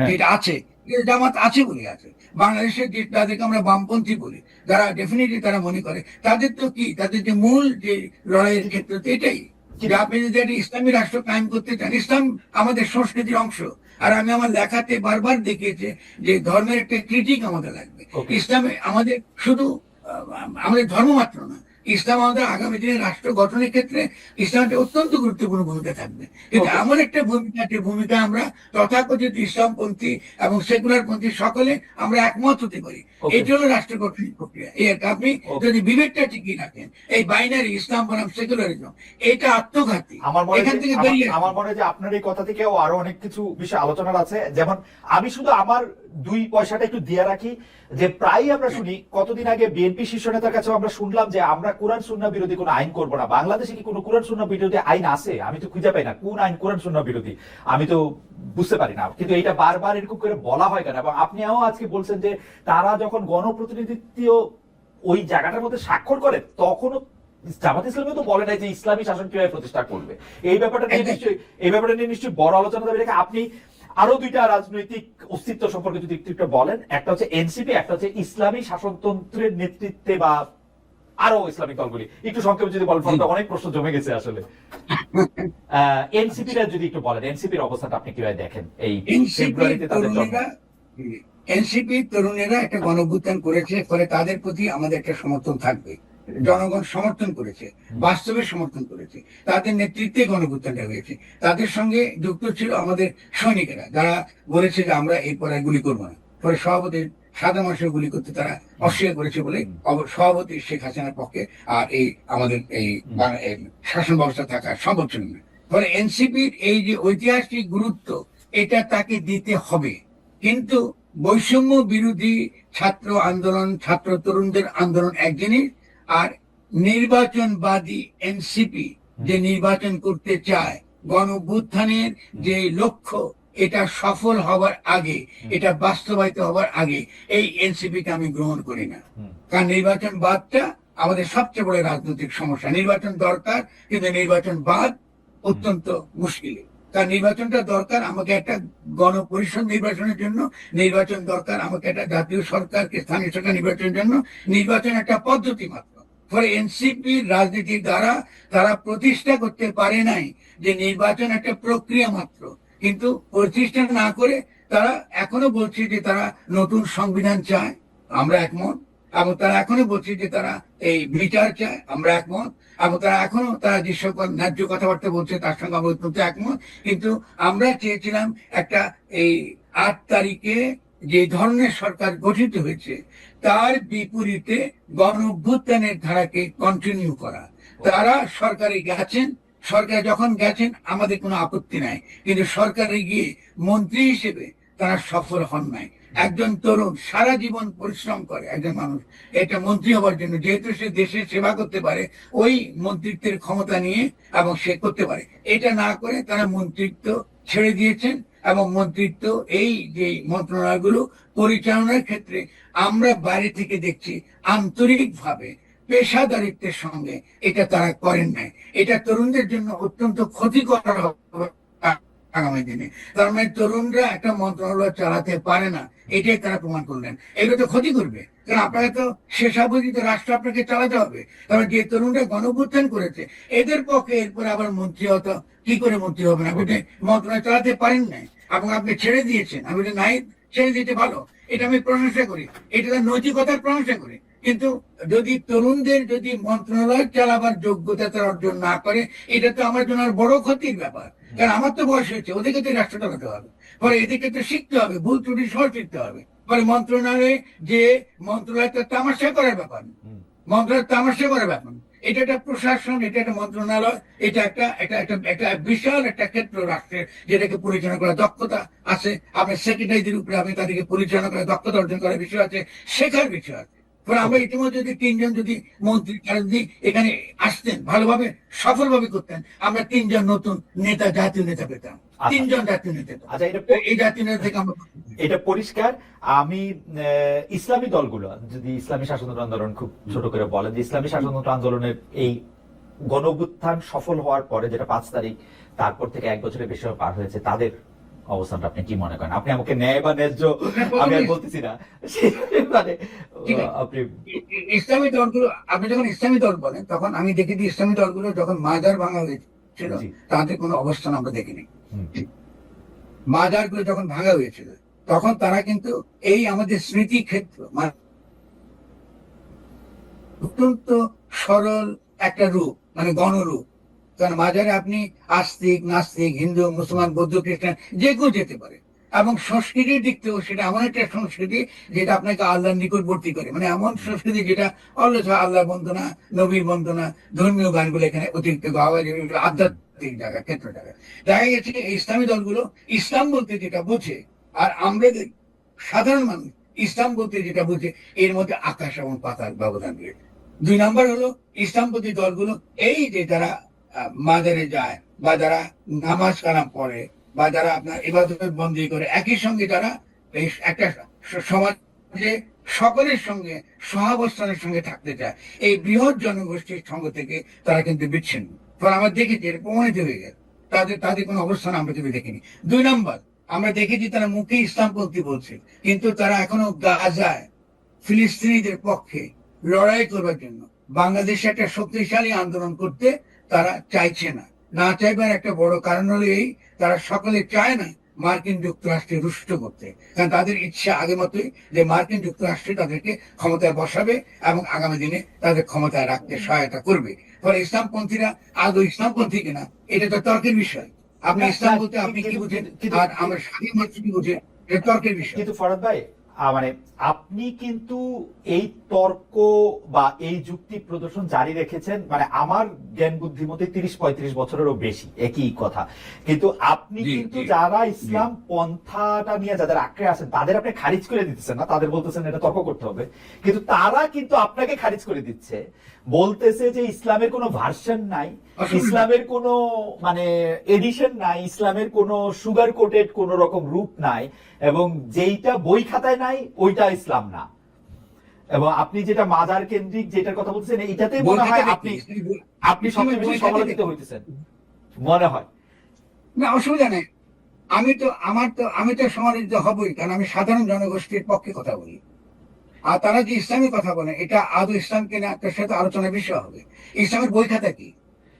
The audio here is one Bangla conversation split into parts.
হ্যাঁ। যেটা আছে। এটা জামাত আছে বলে আছে। বাংলাদেশের যে তাদেরকে আমরা বামপন্থী বলি। তারা ডেফিনেটলি তারা মনে করে। তাদের তো কি? তাদের যে মূল যে লড়াইয়ের ক্ষেত্র তো এটাই। যে আপনি যদি একটা ইসলামী রাষ্ট্র কায়েম করতে চান ইসলাম আমাদের সংস্কৃতির অংশ। আর আমি আমার লেখাতে বারবার দেখিয়েছি যে ধর্মের একটা ক্রিটিক আমাদের লাগবে. ইসলামে আমাদের শুধু আমাদের ধর্ম মাত্র না ইসলাম আমাদের আগামী দিনে রাষ্ট্র গঠনের ক্ষেত্রে ইসলাম অত্যন্ত গুরুত্বপূর্ণ ভূমিকা থাকবে। কিন্তু এমন একটা ভূমিকা যে ভূমিকা আমরা তথাকথিত ইসলামপন্থী এবং সেকুলার পন্থী সকলে আমরা একমত হতে পারি. এটি হলো রাষ্ট্র গঠনের প্রক্রিয়া। এই আপনি যদি বিবেকটা ঠিকই রাখেন এই বাইনারি ইসলাম বনাম সেকুলারিজম এটা আত্মঘাতী। আমার মনে এখান থেকে বেরিয়ে আমার মনে হয় যে আপনার এই কথা থেকেও আরও অনেক কিছু বিষয় আলোচনার আছে। যেমন আমি শুধু আমার দুই পয়সাটা একটু দিয়ে রাখি যে প্রায়ই আমরা শুনি কতদিন আগে বিএনপি শীর্ষ নেতার কাছে আমরা শুনলাম যে আমরা কোরআন সুন্না বিরোধী কোনো আইন করব না। বাংলাদেশে কি কোনো কোরআন সুন্না বিরোধী আইন আছে? আমি তো খুঁজে পাই না কোন আইন কোরআন সুন্না বিরোধী। আমি তো বুঝতে পারি না। কিন্তু এটা বারবার এরকম করে বলা হয় কেন? এবং আপনিও আজকে বলছেন যে তারা যখন গণপ্রতিনিধিত্ব ওই জায়গাটার মধ্যে স্বাক্ষর করে তখনও জামাত ইসলামে তো বলে নাই যে ইসলামী শাসন কীভাবে প্রতিষ্ঠা করবে। এই ব্যাপারটা নিয়ে নিশ্চয়ই এই ব্যাপারটা নিয়ে নিশ্চয়ই বড় আলোচনা দাবি রেখে আপনি আরও দুইটা রাজনৈতিক অস্তিত্ব সম্পর্কে যদি একটু একটু বলেন একটা হচ্ছে এনসিপি একটা হচ্ছে ইসলামী শাসনতন্ত্রের নেতৃত্বে বা আরও ইসলামিক দলগুলি। একটু সংক্ষেপে যদি বলেন অনেক প্রশ্ন জমে গেছে আসলে। এনসিপি যদি একটু বলেন এনসিপির অবস্থাটা আপনি কীভাবে দেখেন? এই ফেব্রুয়ারিতে তাদের তরুণেরা এনসিপি তরুণেরা একটা গণভ্যুত্থান করেছে ফলে তাদের প্রতি আমাদের একটা সমর্থন থাকবে। জনগণ সমর্থন করেছে, বাস্তবে সমর্থন করেছে, তাদের নেতৃত্বে গণভ্যুত্থানটা হয়েছে। তাদের সঙ্গে যুক্ত ছিল আমাদের সৈনিকেরা, যারা বলেছে যে আমরা এরপর আর গুলি করব না। পরে সভাপতি সাদা মানুষের গুলি করতে তারা অস্বীকার করেছে বলে সভাপতি শেখ হাসিনার পক্ষে আর এই আমাদের এই এই শাসন ব্যবস্থা থাকা সম্ভব ছিল না। ফলে এনসিপির এই যে ঐতিহাসিক গুরুত্ব, এটা তাকে দিতে হবে। কিন্তু বৈষম্য বিরোধী ছাত্র আন্দোলন, ছাত্র তরুণদের আন্দোলন এক জিনিস আর নির্বাচনবাদী এনসিপি যে নির্বাচন করতে চায় গণ অভ্যুত্থানের যে লক্ষ্য এটা সফল হওয়ার আগে এটা বাস্তবায়িত হওয়ার আগে এই এনসিপি কে আমি গ্রহণ করি না। কারণ নির্বাচন বাদটা আমাদের সবচেয়ে বড় রাজনৈতিক সমস্যা। নির্বাচন দরকার কিন্তু নির্বাচন বাদ অত্যন্ত মুশকিল। কারণ নির্বাচনটা দরকার আমাকে একটা গণপরিষদ নির্বাচনের জন্য নির্বাচন দরকার আমাকে একটা জাতীয় সরকারকে স্থানীয় সরকার নির্বাচনের জন্য। নির্বাচন একটা পদ্ধতি মাত্র। ফলে এনসিপি রাজনীতির দ্বারা তারা প্রতিষ্ঠা করতে পারে নাই যে নির্বাচন একটা প্রক্রিয়া মাত্র। কিন্তু প্রতিষ্ঠা না করে তারা এখনও বলছে যে তারা নতুন সংবিধান চায়। আমরা একমত। এবং তারা এখনও বলছে যে তারা এই বিচার চায়। আমরা একমত। এবং তারা এখনও তারা যে সকল ন্যায্য কথাবার্তা বলছে তার সঙ্গে আমরা অত্যন্ত একমত। কিন্তু আমরা চেয়েছিলাম একটা এই আট তারিখে যে ধরনের সরকার গঠিত হয়েছে, তার বিপরীতে গণ অভ্যুত্থানের ধারাকে কন্টিনিউ করা। তারা সরকারে গেছেন, সরকার যখন গেছেন, আমাদের কোনো আপত্তি নাই। কিন্তু সরকারে গিয়ে মন্ত্রী হিসেবে তারা সফল হন নাই। একজন তরুণ সারা জীবন পরিশ্রম করে, একজন মানুষ। এটা মন্ত্রী হওয়ার জন্য, যেহেতু সে দেশের সেবা করতে পারে, ওই মন্ত্রিত্বের ক্ষমতা নিয়ে এবং সে করতে পারে। এটা না করে তারা মন্ত্রিত্ব ছেড়ে দিয়েছেন এবং মন্ত্রিত্ব, এই যে মন্ত্রণালয়গুলো পরিচালনার ক্ষেত্রে আমরা বাইরে থেকে দেখছি আন্তরিকভাবে পেশাদারিত্বের সঙ্গে এটা তারা করেন নাই। এটা তরুণদের জন্য অত্যন্ত ক্ষতিকর হবে। আগামী দিনে। তার মানে তরুণরা একটা মন্ত্রণালয় চালাতে পারে না এটাই তারা প্রমাণ করলেন। এগুলো তো ক্ষতি করবে। কারণ আপনাকে তো শেষাবধি তো রাষ্ট্র আপনাকে চালাতে হবে। কারণ যে তরুণরা গণভ্যুত্থান করেছে এদের পক্ষে এরপরে আবার মন্ত্রী হতো কি করে মন্ত্রী হবে না? আপনি মন্ত্রণালয় চালাতে পারেন নাই। এবং আপনি ছেড়ে দিয়েছেন। আমি বলি, নাই ছেড়ে দিতে ভালো। এটা আমি প্রশংসা করি। এটা তার নৈতিকতার প্রশংসা করি। কিন্তু যদি তরুণদের যদি মন্ত্রণালয় চালাবার যোগ্যতা তারা অর্জন না করে এটা তো আমার জন্য বড় ক্ষতির ব্যাপার। কারণ আমার তো বয়স হয়েছে ওদেরকে তো রাষ্ট্র চালাতে হবে। পরে এদেরকে তো শিখতে হবে ভুল ত্রুটি সহ শিখতে হবে। পরে মন্ত্রণালয়ে যে মন্ত্রণালয় তো তামাশা করার ব্যাপার মন্ত্রণালয় তামাশা করার ব্যাপার এটা একটা প্রশাসন এটা একটা মন্ত্রণালয় এটা একটা একটা একটা একটা বিশাল একটা ক্ষেত্র রাষ্ট্রের যেটাকে পরিচালনা করার দক্ষতা আছে। আপনার সেক্রেটারিদের উপরে আপনি তাদেরকে পরিচালনা করার দক্ষতা অর্জন করার বিষয় আছে শেখার বিষয় আছে। আমরা ইতিমধ্যে যদি তিনজন যদি মন্ত্রী তারা যদি এখানে আসতেন ভালোভাবে সফলভাবে করতেন আমরা তিনজন নতুন নেতা জাতীয় নেতা পেতাম। আচ্ছা। তিনজন জাতীয় নেতা আচ্ছা এটা এই জাতীয় নেতা থেকে আমরা এটা পরিষ্কার। আমি আহ, ইসলামী দলগুলো যদি ইসলামী শাসনতন্ত্র আন্দোলন খুব ছোট করে বলেন যে ইসলামী শাসনতন্ত্র আন্দোলনের এই গণভ্যুত্থান সফল হওয়ার পরে যেটা পাঁচ তারিখ তারপর থেকে এক বছরের বেশি পার হয়েছে তাদের অবস্থানটা আপনি কি মনে করেন? আপনি আমাকে ন্যায় বা ন্যায্য? আমি আর বলতেছি না। মানে আপনি ইসলামী দলগুলো আপনি যখন ইসলামী দল বলেন তখন আমি দেখেছি ইসলামী দলগুলো যখন মাজার ভাঙা হয়েছিল। তাদের কোনো অবস্থান আমরা দেখিনি। হুম। মাজারগুলো যখন ভাঙা হয়েছিল তখন তারা কিন্তু এই আমাদের স্মৃতি ক্ষেত্র মানে অত্যন্ত সরল একটা রূপ মানে গণরূপ। কারণ মাজারে আপনি আস্তিক নাস্তিক হিন্দু মুসলমান বৌদ্ধ খ্রিস্টান যে কেউ যেতে পারে। এবং সংস্কৃতির দিক থেকেও সেটা এমন একটা সংস্কৃতি যেটা আপনাকে আল্লাহর নিকটবর্তী করে। মানে এমন সংস্কৃতি যেটা অলস আল্লাহ বন্দনা নবীর বন্দনা ধর্মীয় গানগুলো এখানে অতিরিক্ত গাওয়া আধ্যাত্মিক জায়গা ক্ষেত্র জায়গা। দেখা গেছে ইসলামী দলগুলো ইসলাম বলতে যেটা বোঝে আর আমরা সাধারণ মানুষ ইসলাম বলতে যেটা বুঝে এর মধ্যে আকাশ এবং পাতার ব্যবধান রয়েছে। দুই নাম্বার হলো ইসলামপন্থী দলগুলো এই যে আহ, মাজারে যায় বা যারা নামাজ কালাম পড়ে বা যারা আপনার ইবাদত বন্দী করে, একই সঙ্গে যারা এই একটা সমাজে সকলের সঙ্গে, সহাবস্থানের সঙ্গে থাকতে চায়, এই বৃহৎ জনগোষ্ঠীর সঙ্গ থেকে তারা কিন্তু বিচ্ছিন্ন। ফলে আমরা দেখেছি, এটা প্রমাণিত হয়ে গেছে তাদের তাদের কোনো অবস্থান আমরা কিন্তু দেখিনি। দুই নম্বর, আমরা দেখেছি তারা মুখে ইসলামপন্থী বলছে, কিন্তু তারা এখনও গাজায় ফিলিস্তিনিদের পক্ষে লড়াই করবার জন্য বাংলাদেশে একটা শক্তিশালী আন্দোলন করতে তারা চাইছে না। না চাইবার একটা বড় কারণ হলো এই তারা সকলে চায় না মার্কিন যুক্তরাষ্ট্রে রুষ্ট করতে। কারণ তাদের ইচ্ছা আগে মতোই যে মার্কিন যুক্তরাষ্ট্রে তাদেরকে ক্ষমতায় বসাবে এবং আগামী দিনে তাদের ক্ষমতায় রাখতে সহায়তা করবে। ফলে ইসলামপন্থীরা আদৌ ইসলামপন্থী কিনা এটা তো তর্কের বিষয়। আপনি ইসলাম বলতে আপনি কি বুঝেন? আর আমরা স্বাধীন মানুষ কি বুঝে এটা তর্কের বিষয়। কিন্তু ফরাদ ভাই মানে আপনি কিন্তু এই তর্ক বা এই যুক্তি প্রদর্শন জারি রেখেছেন মানে আমার জ্ঞান বুদ্ধি মতে তিরিশ পঁয়ত্রিশ বছরেরও বেশি একই কথা। কিন্তু আপনি কিন্তু যারা ইসলাম পন্থাটা নিয়ে যাদের আঁকড়ে আছেন তাদের আপনি খারিজ করে দিতেছেন না তাদের বলতেছেন এটা তর্ক করতে হবে। কিন্তু তারা কিন্তু আপনাকে খারিজ করে দিচ্ছে। বলতেছে যে ইসলামের কোনো ভার্সন নাই ইসলামের কোনো মানে এডিশন নাই ইসলামের কোনো সুগার কোটেড কোন রকম রূপ নাই এবং যেইটা বই খাতায় নাই ওইটা ইসলাম না। এবং আপনি যেটা মাজার কেন্দ্রিক যেটার কথা বলছেন এইটাতে মনে হয় আপনি আপনি সবচেয়ে বেশি সমালোচিত হইতেছেন। মনে হয়। না অসুবিধা নেই। আমি তো আমার তো আমি তো সমালোচিত হবই কারণ আমি সাধারণ জনগোষ্ঠীর পক্ষে কথা বলি। আর তারা যে ইসলামী কথা বলে এটা আদৌ ইসলাম কিনা তার সাথে আলোচনার বিষয় হবে? ইসলামের বই খাতা কি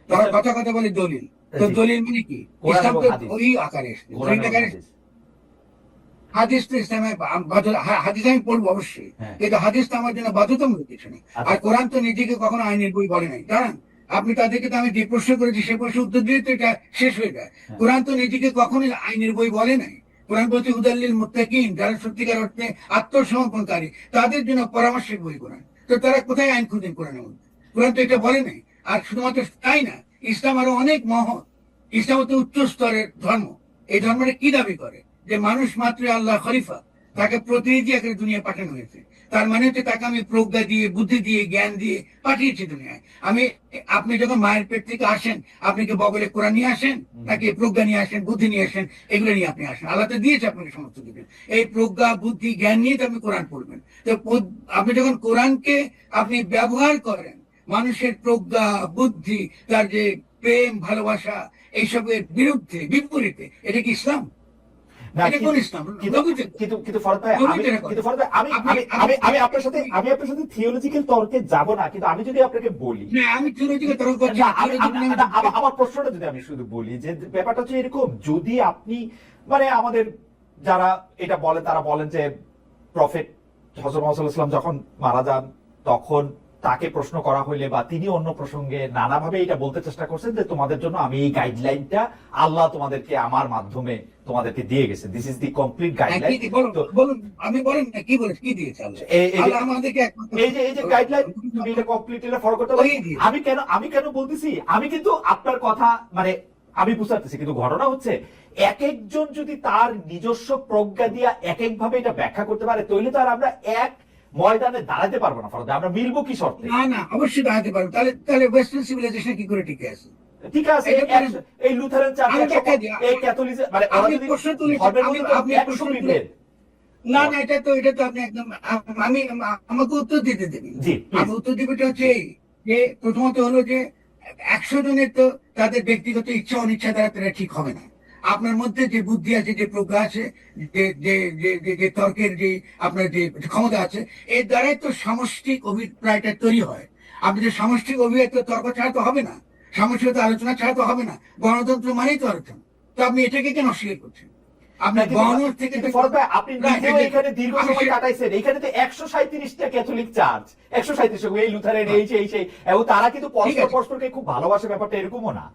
তারা কথা কথা বলে দলিল। তো দলিল মানে কি? ইসলাম তো হাদিস। ওই আকারে হাদিস। তো ইসলামে বা- বাধ্য- হা- হাদিস আমি পড়ব অবশ্যই। হ্যাঁ। কিন্তু হাদিস তো আমার জন্য বাধ্যতামূলক কিছু নেই। আচ্ছা। আর কোরআন তো নিজেকে কখনো আইনের বই বলে নাই। কারণ আপনি তাদেরকে তো আমি যে প্রশ্ন করেছি সে প্রশ্ন উত্তর দিয়ে তো এটা শেষ হয়ে যায়। হ্যাঁ। কোরআন তো নিজেকে কখনোই আইনের বই বলে নাই। কোরআন বলছে উদাল্লিল মুত্তাকিন, যারা সত্যিকার অর্থে আত্মসমর্পণকারী, তাদের জন্য পরামর্শের বই কোরআন। তো তারা কোথায় আইন খুঁজেন কোরআনের মধ্যে? কোরআন তো এটা বলে নাই। আর শুধুমাত্র তাই না, ইসলাম আরও অনেক মহৎ। ইসলাম হচ্ছে উচ্চ স্তরের ধর্ম। এই ধর্মটা কি দাবি করে? যে মানুষ মাত্র আল্লাহ খলিফা, তাকে প্রতিনিধি আকারে দুনিয়া পাঠানো হয়েছে। তার মানে হচ্ছে তাকে আমি প্রজ্ঞা দিয়ে বুদ্ধি দিয়ে জ্ঞান দিয়ে পাঠিয়েছি দুনিয়ায়। আমি আপনি যখন মায়ের পেট থেকে আসেন আপনি কি বগলে কোরআন নিয়ে আসেন? নাকি প্রজ্ঞা নিয়ে আসেন বুদ্ধি নিয়ে আসেন? এগুলো নিয়ে আপনি আসেন। আল্লাহ তো দিয়েছে আপনাকে সমস্ত কিছু। এই প্রজ্ঞা বুদ্ধি জ্ঞান নিয়ে তো আপনি কোরআন পড়বেন। তো আপনি যখন কোরআনকে আপনি ব্যবহার করেন মানুষের প্রজ্ঞা বুদ্ধি তার যে প্রেম ভালোবাসা এইসবের বিরুদ্ধে বিপরীতে এটা কি ইসলাম? কিন্তু- কিন্তু নবীদের কিন্তু কিন্তু ফরদ ভাই আমি কিন্তু ফরদ ভাই আমি আমি আমি আমি আপনার সাথে আমি আপনার সাথে থিওলজিক্যাল তর্কে যাব না কিন্তু আমি যদি আপনাকে বলি না আমি থিওলজিক্যাল তর্ক করছি আমার- প্রশ্নটা যদি আমি শুধু বলি যে ব্যাপারটা হচ্ছে এরকম যদি আপনি মানে আমাদের যারা এটা বলেন তারা বলেন যে প্রফেট হজরত মোহাম্মদ ওয়াসাল্লাম যখন মারা যান তখন তাকে প্রশ্ন করা হইলে বা তিনি অন্য প্রসঙ্গে নানাভাবে এটা বলতে চেষ্টা করছেন যে তোমাদের জন্য আমি এই গাইডলাইনটা আল্লাহ তোমাদেরকে আমার মাধ্যমে তোমাদেরকে দিয়ে গেছে। This is the complete guideline বলুন আমি বলেন না কি বলেন কি দিয়েছে আল্লাহ? এই- এই যে- আল্লাহ আমাদেরকে এই যে এই যে গাইডলাইন তুমি এটা কমপ্লিট এটা ফলো করতে পারো। ওই যে। আমি কেন আমি কেন বলতেছি? আমি কিন্তু আপনার কথা মানে আমি বুঝতে পারতেছি কিন্তু ঘটনা হচ্ছে এক একজন যদি তার নিজস্ব প্রজ্ঞা দিয়া এক এক ভাবে এটা ব্যাখ্যা করতে পারে তাহলে তো আর আমরা এক ময়দানে দাঁড়াতে পারব না ফরদা। আমরা মিলবো কি শর্তে? না না অবশ্যই দাঁড়াতে পারব। তাহলে তাহলে ওয়েস্টার্ন সিভিলাইজেশন কি করে টিকে আছে? ঠিক আছে। এই লুথারান চার্চ। এই ক্যাথলিক মানে আপনি প্রশ্ন আপনি না না এটা তো এটা তো আপনি একদম আমি আমাকে উত্তর দিতে দেবেন আমি উত্তর দিবেটা হচ্ছে এই যে প্রথমত হলো যে একশো জনের তো তাদের ব্যক্তিগত ইচ্ছা অনিচ্ছা দ্বারা তারা ঠিক হবে না। আপনার মধ্যে যে বুদ্ধি আছে যে প্রজ্ঞা আছে যে যে যে যে- যে তর্কের যে আপনার যে ক্ষমতা আছে এর দ্বারাই তো সামষ্টিক অভিপ্রায়টা তৈরি হয়। আপনি যে সামষ্টিক অভিপ্রায় তো তর্ক ছাড়া তো হবে না। সামষ্টিক আলোচনা ছাড়া তো হবে না। গণতন্ত্র মানেই তো আলোচনা। তো আপনি এটাকে কেন অস্বীকার করছেন? থেকে আপনি এখানে দীর্ঘ সময় কাটাইছেন। এখানে তো একশো সাঁত্রিশটা ক্যাথলিক চার্চ। একশো সাঁত্রিশ এই লুথারেন এই সেই সেই। এবং তারা কিন্তু পরস্পর পরস্পরকে খুব ভালোবাসে ব্যাপারটা এরকমও না।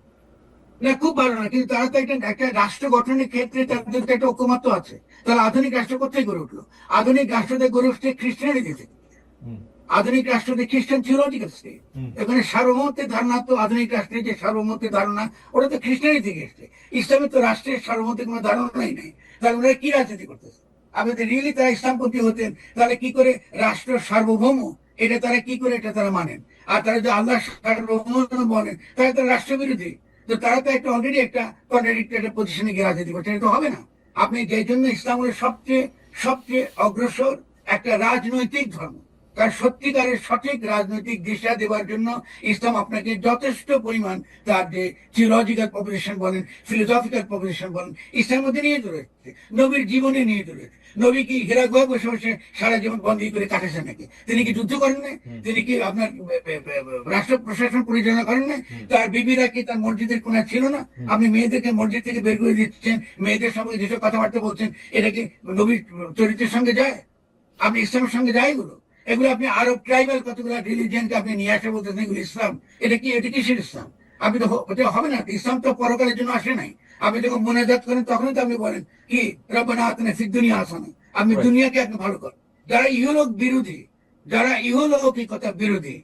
না খুব ভালো না কিন্তু তারা তো একটা একটা রাষ্ট্র গঠনের ক্ষেত্রে তাদের তো একটা ঐক্যমত্য আছে। তাহলে আধুনিক রাষ্ট্র কোথায় গড়ে উঠল? আধুনিক রাষ্ট্রতে গড়ে উঠছে খ্রিস্টানিটি থেকে। আধুনিক রাষ্ট্রতে খ্রিস্টান থিওলজিক্যাল স্টেট এখানে সার্বভৌমত্বের ধারণা তো আধুনিক রাষ্ট্রের যে সার্বভৌমত্বের ধারণা ওটা তো খ্রিস্টানি থেকে এসছে। ইসলামের তো রাষ্ট্রের সার্বভৌমত্বের কোনো ধারণাই নেই। তাহলে ওনারা কি রাজনীতি করতেছে? আপনি যদি রিয়েলি তারা ইসলামপন্থী হতেন তাহলে কি করে রাষ্ট্র সার্বভৌম? এটা তারা কি করে এটা তারা মানেন? আর তারা যদি আল্লাহ সার্বভৌম বলেন তাহলে তারা রাষ্ট্রবিরোধী। তো তারা তো একটা অলরেডি একটা কন্ট্রাডিক্টেড পজিশনে গিয়ে রাজনীতি করছে এটা তো হবে না। আপনি যে জন্য ইসলাম সবচেয়ে সবচেয়ে অগ্রসর একটা রাজনৈতিক ধর্ম। কারণ সত্যিকারের সঠিক রাজনৈতিক দিশা দেওয়ার জন্য ইসলাম আপনাকে যথেষ্ট পরিমাণ তার যে থিওলজিক্যাল প্রপোজিশন বলেন ফিলোসফিক্যাল প্রপোজিশন বলেন ইসলামের মধ্যে নিয়ে রয়েছে। নবীর জীবনে নিয়ে রয়েছে। নবী কি হীরা গুহা বসে বসে সারা জীবন বন্দী করে কাটাছেন নাকি? তিনি কি যুদ্ধ করেন না তিনি কি আপনার রাষ্ট্র প্রশাসন পরিচালনা করেন না তার বিবিরা কি তার মসজিদের কোনা ছিল না? আপনি মেয়েদেরকে মসজিদ থেকে বের করে দিচ্ছেন মেয়েদের সঙ্গে যেসব কথাবার্তা বলছেন এটা কি নবীর চরিত্রের সঙ্গে যায়? আপনি ইসলামের সঙ্গে যায় এগুলো? এগুলো আপনি আরব ট্রাইবাল কতগুলো রিলিজিয়ানকে আপনি নিয়ে আসে বলতেছেন এগুলো ইসলাম এটা কি এটা কিসের ইসলাম? আপনি তো হবে না ইসলাম তো পরকালের জন্য আসে নাই। আপনি যখন মোনাজাত করেন তখনই তো আপনি বলেন কি রব্বানা আতনা ফিদ দুনিয়া হাসানা। আপনি দুনিয়াকে আপনি ভালো করেন। যারা ইহলোক বিরোধী যারা ইহলৌকিকতা বিরোধী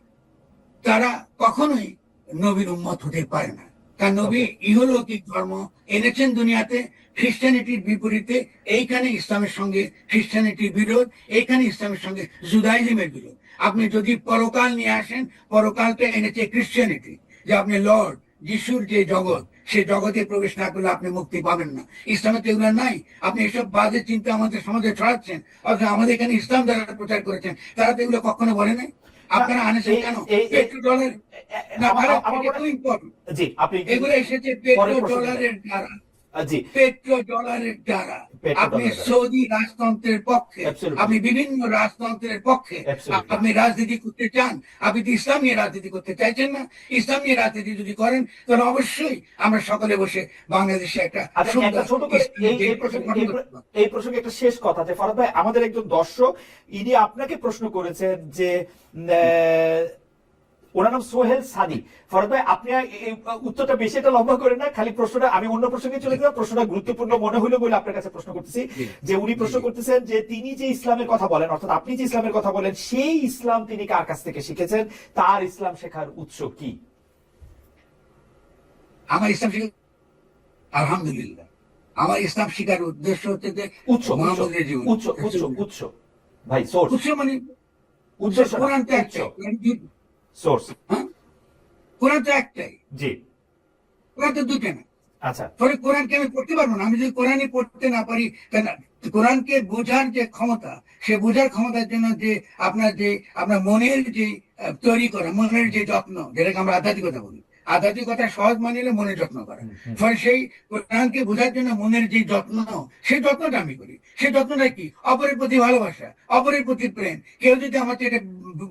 তারা কখনোই নবীর উম্মত হতে পারে না। কারণ নবী ইহলৌকিক ধর্ম এনেছেন দুনিয়াতে খ্রিস্টানিটির বিপরীতে এইখানে ইসলামের সঙ্গে খ্রিস্টানিটির বিরোধ এইখানে ইসলামের সঙ্গে জুদাইজমের বিরোধ। আপনি যদি পরকাল নিয়ে আসেন পরকালটা এনেছে খ্রিস্টানিটি যে আপনি লর্ড যিশুর যে জগৎ সে জগতে প্রবেশ না করলে আপনি মুক্তি পাবেন না। ইসলামে তো এগুলো নাই। আপনি এসব বাজে চিন্তা আমাদের সমাজে ছড়াচ্ছেন অথচ আমাদের এখানে ইসলাম যারা প্রচার করেছেন তারা তো এগুলো কখনো বলে নাই? আপনারা আনেছেন কেন? পেট্রো ডলার না ভারত এগুলো এসেছে পেট্রো। ডলারের দ্বারা। জি। পেট্রো ডলারের দ্বারা আপনি সৌদি রাজতন্ত্রের পক্ষে আপনি বিভিন্ন রাজতন্ত্রের পক্ষে আপনি রাজনীতি করতে চান আপনি তো ইসলাম নিয়ে রাজনীতি করতে চাইছেন না। ইসলাম নিয়ে রাজনীতি যদি করেন তাহলে অবশ্যই আমরা সকলে বসে বাংলাদেশে একটা আচ্ছা এই- প্রসঙ্গে- একটা শেষ কথা যে ফরাদ ভাই আমাদের একজন দর্শক ইনি আপনাকে প্রশ্ন করেছেন যে আহ, ওনার নাম সোহেল সাদি। ফরাদ ভাই আপনি উত্তরটা বেশি একটা লম্বা করেন না খালি প্রশ্নটা আমি অন্য প্রসঙ্গে চলে গেলাম প্রশ্নটা গুরুত্বপূর্ণ মনে হলো বলে আপনার কাছে প্রশ্ন করতেছি। যে উনি প্রশ্ন করতেছেন যে তিনি যে ইসলামের কথা বলেন অর্থাৎ আপনি যে ইসলামের কথা বলেন সেই ইসলাম তিনি কার কাছ থেকে শিখেছেন? তার ইসলাম শেখার উৎস কি? আমার ইসলাম শিক্ষা আলহামদুলিল্লাহ। আমার ইসলাম শিকার উদ্দেশ্য হচ্ছে যে উৎস মোহাম্মদের জীবন। উৎস উৎস উৎস। ভাই সোর্স উৎস মানে উদ্দেশ্য কোরআন তো উৎস। একটাই সোর্স হ্যাঁ? কোরআন তো একটাই। জি। কোরআন তো দুটো না। আচ্ছা। ফলে কোরআনকে আমি পড়তে পারব না? আমি যদি কোরআনই পড়তে না পারি কোরআনকে বোঝার যে ক্ষমতা সে বোঝার ক্ষমতার জন্য যে আপনার যে আপনার মনের যে তৈরি করা মনের যে যত্ন যেটাকে আমরা আধ্যাত্মিকতা বলি। আধ্যাত্মিকতা সহজ মানিলে মনের যত্ন করা। ফলে সেই কোরআনকে বোঝার জন্য মনের যে যত্ন সেই যত্নটা আমি করি। সেই যত্নটা কি? অপরের প্রতি ভালোবাসা অপরের প্রতি প্রেম। কেউ যদি আমাকে এটা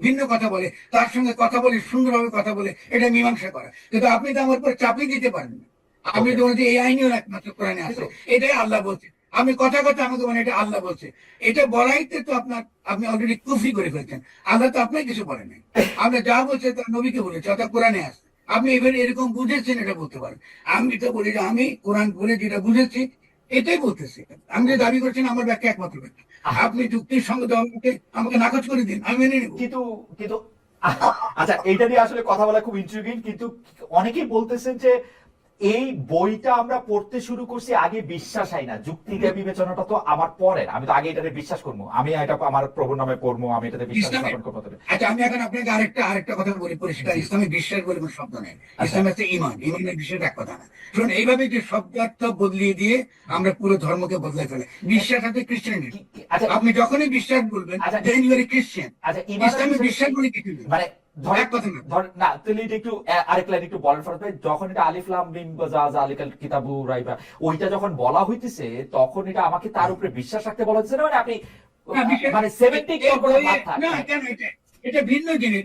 ভিন্ন কথা বলে তার সঙ্গে কথা বলে সুন্দরভাবে কথা বলে এটা মীমাংসা করা। কিন্তু আপনি তো আমার উপর চাপিয়ে দিতে পারেন না। আমি তো এই আইনিও একমাত্র কোরআনে আছে এটাই আল্লাহ বলছে। আমি কথা কথা আমাকে বলেন এটা আল্লাহ বলছে। এটা বলাইতে তো আপনার আপনি অলরেডি কুফরি করে ফেলছেন। আল্লাহ তো আপনার কিছু বলে নাই। আপনি যা বলছে তা নবীকে বলেছে অর্থাৎ কোরআনে আছে। আপনি এবার এরকম বুঝেছেন এটা বলতে পারেন। আমি তো বলি যে আমি কোরআন বলে যেটা বুঝেছি এটাই বলতেছি। আমি যে দাবি করছেন আমার ব্যাখ্যা একমাত্র ব্যাখ্যা। আপনি যুক্তির সঙ্গে আমাকে আমাকে নাকচ করে দিন আমি মেনে নেব। কিন্তু কিন্তু আচ্ছা এইটা নিয়ে আসলে কথা বলা খুব ইন্টারেস্টিং কিন্তু অনেকেই বলতেছেন যে এই বইটা আমরা পড়তে শুরু করছি আগে বিশ্বাস হয় না। যুক্তিটা বিবেচনাটা তো আমার পরের। আমি তো আগে এটাতে বিশ্বাস করব। আমি এটা আমার প্রভুর নামে পড়ব আমি এটাতে বিশ্বাস স্থাপন করব আচ্ছা আমি এখন আপনাকে আরেকটা আরেকটা কথা বলি পরিষ্কার ইসলামে বিশ্বাস বলে কোনো শব্দ নেই। ইসলাম হচ্ছে ইমান ইমানের বিশ্বাস এক কথা না। শুনুন এইভাবে যে শব্দার্থ বদলিয়ে দিয়ে আমরা পুরো ধর্মকে বদলে ফেলে। বিশ্বাস আছে খ্রিস্টানিটি আচ্ছা। আপনি যখনই বিশ্বাস বলবেন আচ্ছা, খ্রিস্টান আচ্ছা ইসলামে বিশ্বাস বলে কিছু মানে না। তাহলে এটা একটু আরেক লাইন একটু বলেন ফরত যখন এটা আলিফলাম মিম বাজাজ আলিকাল কিতাবু রাইবা ওইটা যখন বলা হইতেছে তখন এটা আমাকে তার উপরে বিশ্বাস রাখতে বলা হচ্ছে না? মানে আপনি মানে সেভেন্টি না কেন এটা এটা ভিন্ন জিনিস।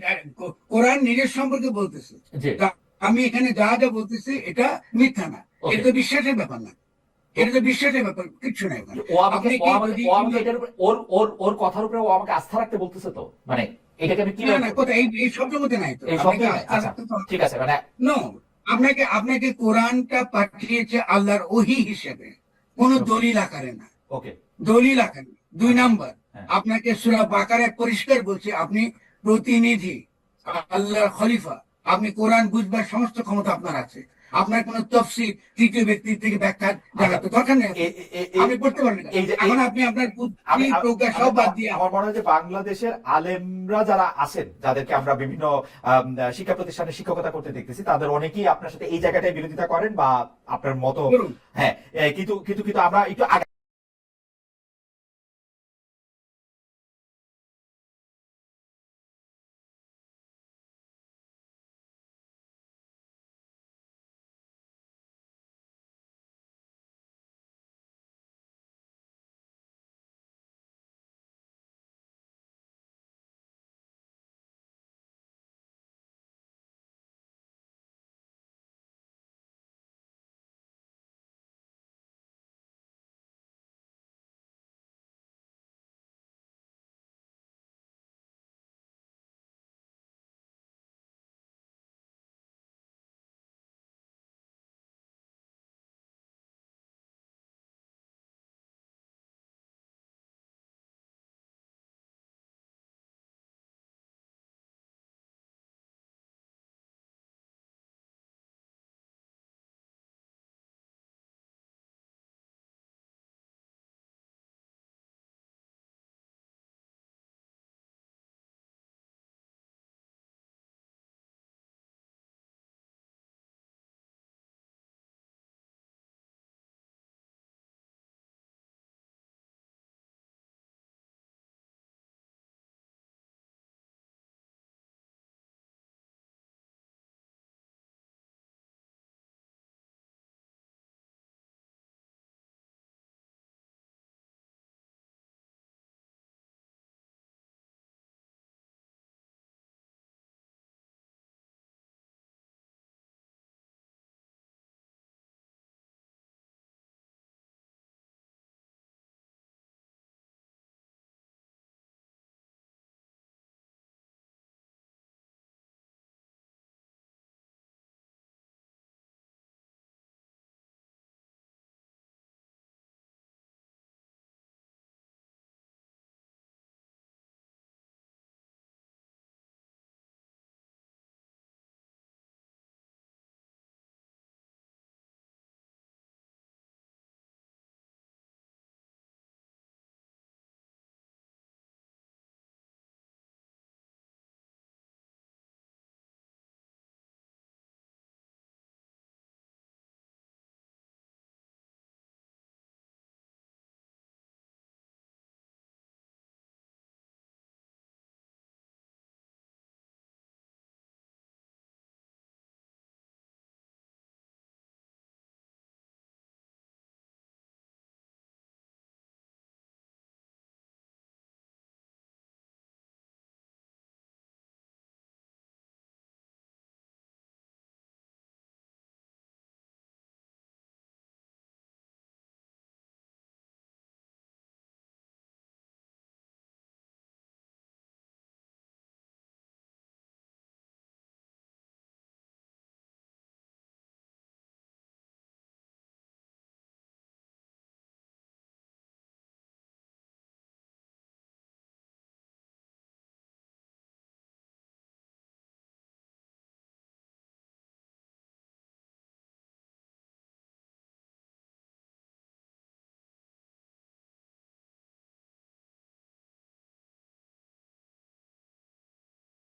কোরআন নিজের সম্পর্কে বলতেছে। আমি এখানে যা যা বলতেছি এটা মিথ্যা না। এটা তো বিশ্বাসের ব্যাপার না। এটা তো বিশ্বাসের ব্যাপার কিচ্ছু নাই ও আমাকে ওর ওর ওর কথার উপরে ও আমাকে আস্থা রাখতে বলতেছে তো? মানে এটাকে আমি কি না না কোথায়? এই এই মধ্যে নাই তো। এই আপনাকে শব্দ আচ্ছা। ঠিক আছে মানে আপনাকে আপনাকে কোরআনটা পাঠিয়েছে আল্লাহর ওহি হিসেবে। কোন দলিল আকারে না। ওকে দলিল আকারে দুই নাম্বার হ্যাঁ। আপনাকে সুরা বাকারে পরিষ্কার বলছে আপনি প্রতিনিধি আল্লাহর খলিফা আপনি কোরআন বুঝবার সমস্ত ক্ষমতা আপনার আছে। আপনার কোন তফসিল তৃতীয় ব্যক্তির থেকে ব্যাখ্যা জানার তো দরকার নেই। আপনি পড়তে পারেন এখন আপনি আপনার প্রজ্ঞা সব বাদ দিয়ে আমার মনে হয় যে বাংলাদেশের আলেমরা যারা আছেন যাদেরকে আমরা বিভিন্ন শিক্ষা প্রতিষ্ঠানে শিক্ষকতা করতে দেখতেছি তাদের অনেকেই আপনার সাথে এই জায়গাটায় বিরোধিতা করেন বা আপনার মতো হ্যাঁ কিন্তু কিন্তু কিন্তু আমরা একটু